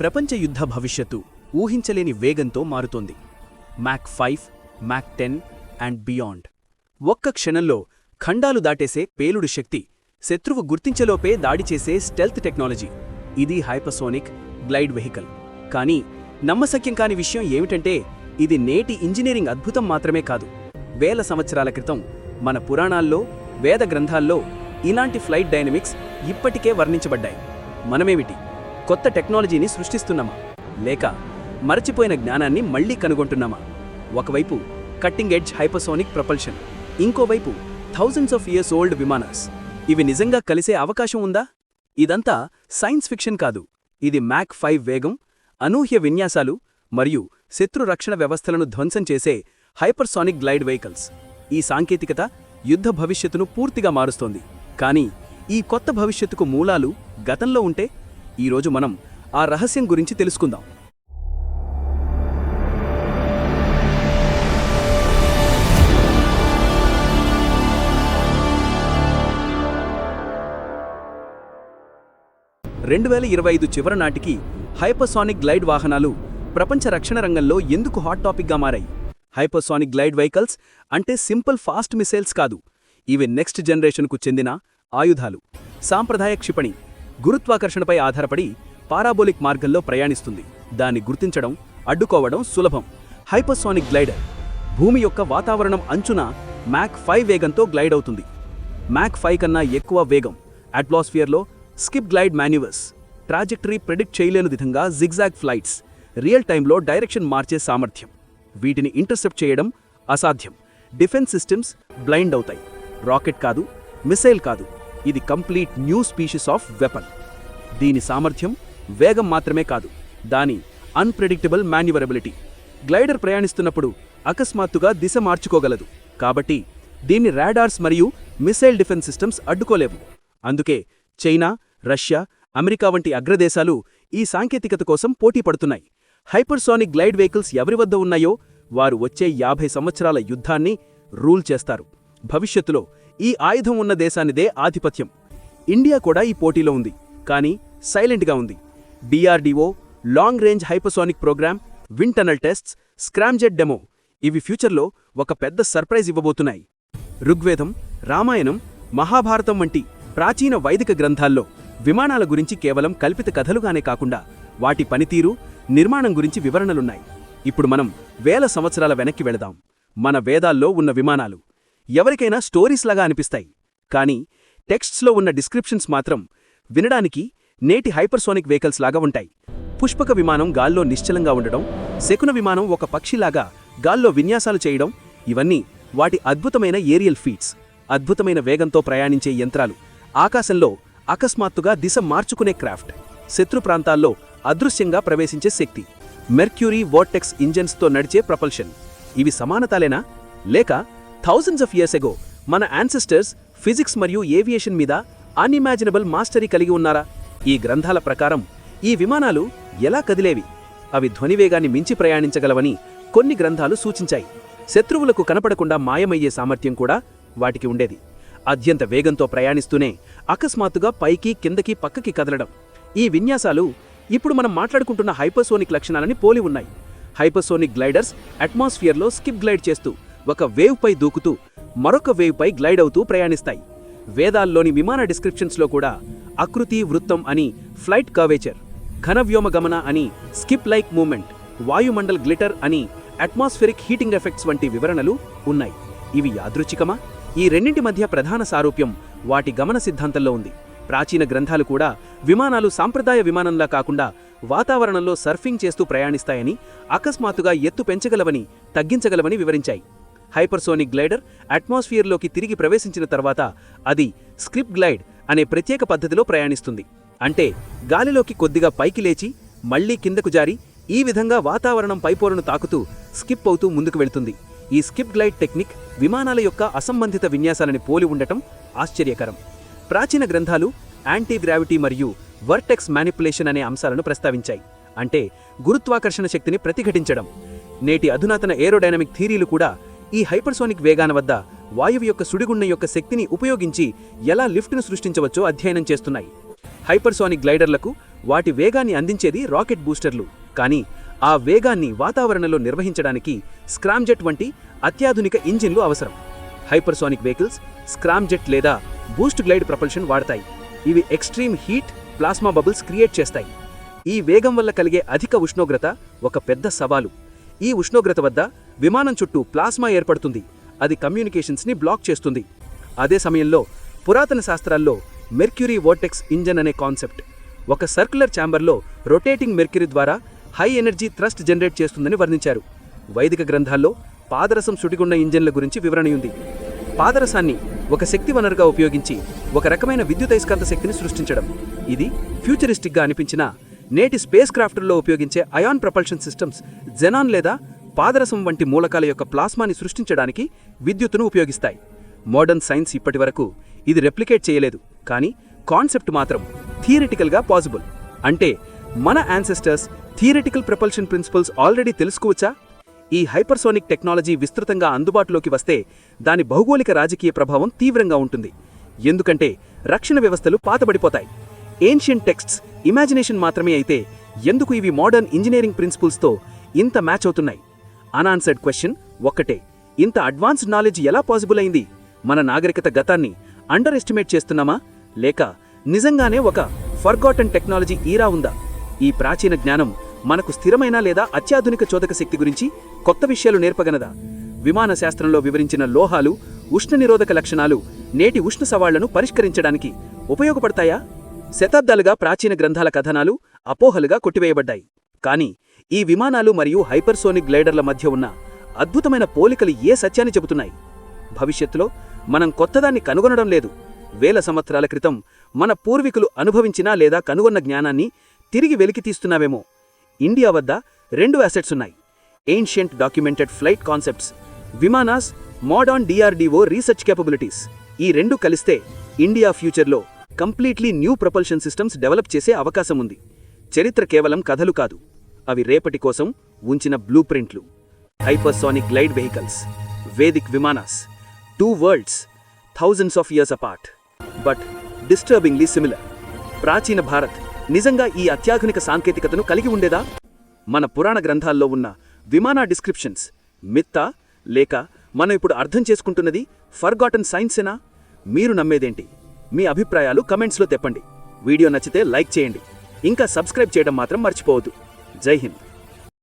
ప్రపంచ యుద్ధ భవిష్యత్తు ఊహించలేని వేగంతో మారుతోంది. Mach five Mach ten and beyond ఒక్క క్షణంలో ఖండాలు దాటేసే పేలుడు శక్తి శత్రువు గుర్తించలోపే దాడి చేసే స్టెల్త్ టెక్నాలజీ ఇది హైపర్సోనిక్ గ్లైడ్ వెహికల్ కానీ నమ్మశక్యం కాని విషయం ఏమిటంటే ఇది నేటి ఇంజనీరింగ్ అద్భుతం మాత్రమే కాదు. వేల సంవత్సరాల క్రితం మన పురాణాల్లో వేద గ్రంథాల్లో ఇలాంటి ఫ్లైట్ డైనమిక్స్ ఇప్పటికే వర్ణించబడ్డాయి. మనమేమిటి? కొత్త టెక్నాలజీని సృష్టిస్తున్నామా? లేక మరచిపోయిన జ్ఞానాన్ని మళ్ళీ కనుగొంటున్నామా? ఒకవైపు కట్టింగ్ ఎడ్జ్ హైపర్సోనిక్ ప్రపల్షన్ ఇంకోవైపు థౌజండ్స్ ఆఫ్ ఇయర్స్ ఓల్డ్ విమానాస్. ఇవి నిజంగా కలిసే అవకాశం ఉందా? ఇదంతా సైన్స్ ఫిక్షన్ కాదు. ఇది మ్యాక్ ఫైవ్ వేగం అనూహ్య విన్యాసాలు మరియు శత్రు రక్షణ వ్యవస్థలను ధ్వంసం చేసే హైపర్సానిక్ గ్లైడ్ వెహికల్స్ ఈ సాంకేతికత యుద్ధ భవిష్యత్తును పూర్తిగా మారుస్తోంది. కానీ ఈ కొత్త భవిష్యత్తుకు మూలాలు గతంలో ఉంటే ఈరోజు మనం ఆ రహస్యం గురించి తెలుసుకుందాం. రెండు వేల ఇరవై ఐదు చివరి నాటికి హైపర్సానిక్ గ్లైడ్ వాహనాలు ప్రపంచ రక్షణ రంగంలో ఎందుకు హాట్ టాపిక్గా మారాయి? హైపర్సానిక్ గ్లైడ్ వెహికల్స్ అంటే సింపుల్ ఫాస్ట్ మిసైల్స్ కాదు. ఇవి నెక్స్ట్ జనరేషన్కు చెందిన ఆయుధాలు. సాంప్రదాయ క్షిపణి గురుత్వాకర్షణపై ఆధారపడి పారాబోలిక్ మార్గంలో ప్రయాణిస్తుంది. దాన్ని గుర్తించడం అడ్డుకోవడం సులభం. హైపర్సానిక్ గ్లైడర్ భూమి యొక్క వాతావరణం అంచున మ్యాక్ ఫైవ్ వేగంతో గ్లైడ్ అవుతుంది. మ్యాక్ ఫైవ్ కన్నా ఎక్కువ వేగం. అట్మాస్ఫియర్లో skip glide manoeuvres. Trajectory predict చేయలేని విధంగా జిగ్జాగ్ ఫ్లైట్స్. రియల్ టైంలో డైరెక్షన్ మార్చే సామర్థ్యం. వీటిని ఇంటర్సెప్ట్ చేయడం అసాధ్యం. డిఫెన్స్ సిస్టమ్స్ బ్లైండ్ అవుతాయి. రాకెట్ కాదు మిసైల్ కాదు. ఇది complete new species of weapon. దీని సామర్థ్యం వేగం మాత్రమే కాదు దాని అన్ప్రెడిక్టబుల్ మాన్యువరబిలిటీ గ్లైడర్ ప్రయాణిస్తున్నప్పుడు అకస్మాత్తుగా దిశ మార్చుకోగలదు కాబట్టి దీన్ని రాడార్స్ మరియు మిసైల్ డిఫెన్స్ సిస్టమ్స్ అడ్డుకోలేవు. అందుకే చైనా రష్యా అమెరికా వంటి అగ్రదేశాలు ఈ సాంకేతికత కోసం పోటీ పడుతున్నాయి. హైపర్సోనిక్ గ్లైడ్ వెహికల్స్ ఎవరి వద్ద ఉన్నాయో వారు వచ్చే యాభై సంవత్సరాల యుద్ధాన్ని రూల్ చేస్తారు. భవిష్యత్తులో ఈ ఆయుధం ఉన్న దేశానిదే ఆధిపత్యం. ఇండియా కూడా ఈ పోటీలో ఉంది కానీ సైలెంట్గా ఉంది. DRDO long range hypersonic programme wind tunnel tests scramjet demo ఇవి ఫ్యూచర్లో ఒక పెద్ద సర్ప్రైజ్ ఇవ్వబోతున్నాయి. ఋగ్వేదం రామాయణం మహాభారతం వంటి ప్రాచీన వైదిక గ్రంథాల్లో విమానాల గురించి కేవలం కల్పిత కథలుగానే కాకుండా వాటి పనితీరు నిర్మాణం గురించి వివరణలున్నాయి. ఇప్పుడు మనం వేల సంవత్సరాల వెనక్కి వెళదాం. మన వేదాల్లో ఉన్న విమానాలు ఎవరికైనా స్టోరీస్ లాగా అనిపిస్తాయి. కానీ టెక్స్ట్స్లో ఉన్న డిస్క్రిప్షన్స్ మాత్రం వినడానికి నేటి హైపర్సోనిక్ వెహికల్స్ లాగా ఉంటాయి. పుష్పక విమానం గాల్లో నిశ్చలంగా ఉండడం శకున విమానం ఒక పక్షిలాగా గాల్లో విన్యాసాలు చేయడం ఇవన్నీ వాటి అద్భుతమైన ఏరియల్ ఫీట్స్ అద్భుతమైన వేగంతో ప్రయాణించే యంత్రాలు ఆకాశంలో అకస్మాత్తుగా దిశ మార్చుకునే క్రాఫ్ట్ శత్రు ప్రాంతాల్లో అదృశ్యంగా ప్రవేశించే శక్తి మెర్క్యూరీ వోర్టెక్స్ ఇంజన్స్తో నడిచే ప్రపల్షన్. ఇవి సమానతాలేనా? లేక థౌజండ్స్ ఆఫ్ ఇయర్స్ ఎగో మన యాన్సెస్టర్స్ ఫిజిక్స్ మరియు ఏవియేషన్ మీద అన్ఇమాజినబుల్ మాస్టరీ కలిగి ఉన్నారా? ఈ గ్రంథాల ప్రకారం ఈ విమానాలు ఎలా కదిలేవి? అవి ధ్వనివేగాన్ని మించి ప్రయాణించగలవని కొన్ని గ్రంథాలు సూచించాయి. శత్రువులకు కనపడకుండా మాయమయ్యే సామర్థ్యం కూడా వాటికి ఉండేది. అత్యంత వేగంతో ప్రయాణిస్తూనే అకస్మాత్తుగా పైకి కిందకి పక్కకి కదలడం. ఈ విన్యాసాలు ఇప్పుడు మనం మాట్లాడుకుంటున్న హైపర్సోనిక్ లక్షణాలని పోలి ఉన్నాయి. హైపర్సోనిక్ గ్లైడర్స్ అట్మాస్ఫియర్లో స్కిప్ గ్లైడ్ చేస్తూ ఒక వేవ్ పై దూకుతూ మరొక వేవ్ పై గ్లైడ్ అవుతూ ప్రయాణిస్తాయి. వేదాల్లోని విమాన డిస్క్రిప్షన్స్లో కూడా ఆకృతి వృత్తం అని ఫ్లైట్ కర్వేచర్ ఘనవ్యోమ గమన అని స్కిప్ లైక్ మూమెంట్ వాయుమండల్ గ్లిటర్ అని అట్మాస్ఫిరిక్ హీటింగ్ ఎఫెక్ట్స్ వంటి వివరణలు ఉన్నాయి. ఇవి యాదృచ్ఛికమా? ఈ రెండింటి మధ్య ప్రధాన సారూప్యం వాటి గమన సిద్ధాంతంలో ఉంది. ప్రాచీన గ్రంథాలు కూడా విమానాలు సాంప్రదాయ విమానంలా కాకుండా వాతావరణంలో సర్ఫింగ్ చేస్తూ ప్రయాణిస్తాయని అకస్మాత్తుగా ఎత్తు పెంచగలవని తగ్గించగలవని వివరించాయి. హైపర్సోనిక్ గ్లైడర్ అట్మాస్ఫియర్లోకి తిరిగి ప్రవేశించిన తర్వాత అది స్క్రిప్ గ్లైడ్ అనే ప్రత్యేక పద్ధతిలో ప్రయాణిస్తుంది. అంటే గాలిలోకి కొద్దిగా పైకి లేచి మళ్ళీ కిందకు జారి ఈ విధంగా వాతావరణం పైపోరును తాకుతూ స్కిప్ అవుతూ ముందుకు వెళ్తుంది. ఈ స్కిప్ గ్లైడ్ టెక్నిక్ విమానాల యొక్క అసంబంధిత విన్యాసాలని పోలి ఉండటం ఆశ్చర్యకరం. ప్రాచీన గ్రంథాలు యాంటీ గ్రావిటీ మరియు వర్టెక్స్ మ్యానిపులేషన్ అనే అంశాలను ప్రస్తావించాయి. అంటే గురుత్వాకర్షణ శక్తిని ప్రతిఘటించడం. నేటి అధునాతన ఏరోడైనమిక్ థీరీలు కూడా ఈ హైపర్సోనిక్ వేగాన వద్ద వాయువు యొక్క సుడిగుండం యొక్క శక్తిని ఉపయోగించి ఎలా లిఫ్ట్ను సృష్టించవచ్చో అధ్యయనం చేస్తున్నాయి. హైపర్సోనిక్ గ్లైడర్లకు వాటి వేగాన్ని అందించేది రాకెట్ బూస్టర్లు. కానీ ఆ వేగాన్ని వాతావరణంలో నిర్వహించడానికి స్క్రామ్జెట్ వంటి అత్యాధునిక ఇంజిన్లు అవసరం. హైపర్సోనిక్ వెహికల్స్ స్క్రామ్జెట్ లేదా బూస్ట్ గ్లైడ్ ప్రపల్షన్ వాడతాయి. ఇవి extreme heat plasma bubbles create చేస్తాయి. ఈ వేగం వల్ల కలిగే అధిక ఉష్ణోగ్రత ఒక పెద్ద సవాలు. ఈ ఉష్ణోగ్రత వద్ద విమానం చుట్టూ ప్లాస్మా ఏర్పడుతుంది. అది కమ్యూనికేషన్స్ని బ్లాక్ చేస్తుంది. అదే సమయంలో పురాతన శాస్త్రాల్లో మెర్క్యూరీ వోర్టెక్స్ ఇంజన్ అనే కాన్సెప్ట్ ఒక సర్క్యులర్ ఛాంబర్లో రొటేటింగ్ మెర్క్యూరీ ద్వారా హై ఎనర్జీ థ్రస్ట్ జనరేట్ చేస్తుందని వర్ణించారు. వైదిక గ్రంథాల్లో పాదరసం సుడిగున్న ఇంజన్ల గురించి వివరణ ఉంది. పాదరసాన్ని ఒక శక్తి వనరుగా ఉపయోగించి ఒక రకమైన విద్యుదయస్కాంత శక్తిని సృష్టించడం. ఇది ఫ్యూచరిస్టిక్గా అనిపించిన నేటి స్పేస్ క్రాఫ్ట్లో ఉపయోగించే అయాన్ ప్రపల్షన్ సిస్టమ్స్ జెనాన్ లేదా పాదరసం వంటి మూలకాల యొక్క ప్లాస్మాని సృష్టించడానికి విద్యుత్తును ఉపయోగిస్తాయి. మోడర్న్ సైన్స్ ఇప్పటివరకు ఇది రెప్లికేట్ చేయలేదు కానీ కాన్సెప్ట్ మాత్రం థియరిటికల్గా పాసిబుల్ అంటే మన ancestors theoretical propulsion principles already తెలుసుకోవచ్చా? ఈ హైపర్సోనిక్ టెక్నాలజీ విస్తృతంగా అందుబాటులోకి వస్తే దాని భౌగోళిక రాజకీయ ప్రభావం తీవ్రంగా ఉంటుంది. ఎందుకంటే రక్షణ వ్యవస్థలు పాతబడిపోతాయి. ఏన్షియన్ టెక్స్ట్స్ ఇమాజినేషన్ మాత్రమే అయితే ఎందుకు ఇవి మోడర్న్ ఇంజనీరింగ్ ప్రిన్సిపల్స్తో ఇంత మ్యాచ్ అవుతున్నాయి? అన్ఆన్సర్డ్ క్వశ్చన్ ఒక్కటే ఇంత అడ్వాన్స్డ్ నాలెడ్జ్ ఎలా పాసిబుల్ అయింది? మన నాగరికత గతాన్ని అండర్ ఎస్టిమేట్ చేస్తున్నామా? లేక నిజంగానే ఒక ఫర్గాటన్ టెక్నాలజీ ఈరా ఉందా? ఈ ప్రాచీన జ్ఞానం మనకు స్థిరమైన లేదా అత్యాధునిక చోదక శక్తి గురించి కొత్త విషయాలు నేర్పగనదా విమాన శాస్త్రంలో వివరించిన లోహాలు ఉష్ణ నిరోధక లక్షణాలు నేటి ఉష్ణ సవాళ్ళను పరిష్కరించడానికి ఉపయోగపడతాయా? శతాబ్దాలుగా ప్రాచీన గ్రంథాల కథనాలు అపోహలుగా కొట్టివేయబడ్డాయి. కానీ ఈ విమానాలు మరియు హైపర్సోనిక్ గ్లైడర్ల మధ్య ఉన్న అద్భుతమైన పోలికలు ఏ సత్యాన్ని చెబుతున్నాయి? భవిష్యత్తులో మనం కొత్తదాన్ని కనుగొనడం లేదు. వేల సంవత్సరాల క్రితం మన పూర్వీకులు అనుభవించినా లేదా కనుగొన్న జ్ఞానాన్ని తిరిగి వెలికితీస్తున్నావేమో ఇండియా వద్ద రెండు అసెట్స్ ఉన్నాయి. ఏన్షియంట్ డాక్యుమెంటెడ్ ఫ్లైట్ కాన్సెప్ట్స్ విమానాస్ మోడర్న్ డిఆర్డిఓ రీసెర్చ్ కేపబిలిటీస్ ఈ రెండు కలిస్తే ఇండియా ఫ్యూచర్లో completely new propulsion systems develop చేసే అవకాశం ఉంది. చరిత్ర కేవలం కథలు కాదు. అవి రేపటి కోసం ఉంచిన బ్లూ ప్రింట్లు hypersonic glide vehicles Vedic విమానాస్ two worlds thousands of years apart but disturbingly similar ప్రాచీన భారత్ నిజంగా ఈ అత్యాధునిక సాంకేతికతను కలిగి ఉండేదా? మన పురాణ గ్రంథాల్లో ఉన్న విమానా డిస్క్రిప్షన్స్ మిత్తా లేక మనం ఇప్పుడు అర్థం చేసుకుంటున్నది ఫర్గాటన్ సైన్సేనా మీరు నమ్మేదేంటి? మీ అభిప్రాయాలు కమెంట్స్లో తెప్పండి. వీడియో నచ్చితే లైక్ చేయండి. ఇంకా సబ్స్క్రైబ్ చేయడం మాత్రం మర్చిపోవద్దు. زيهم.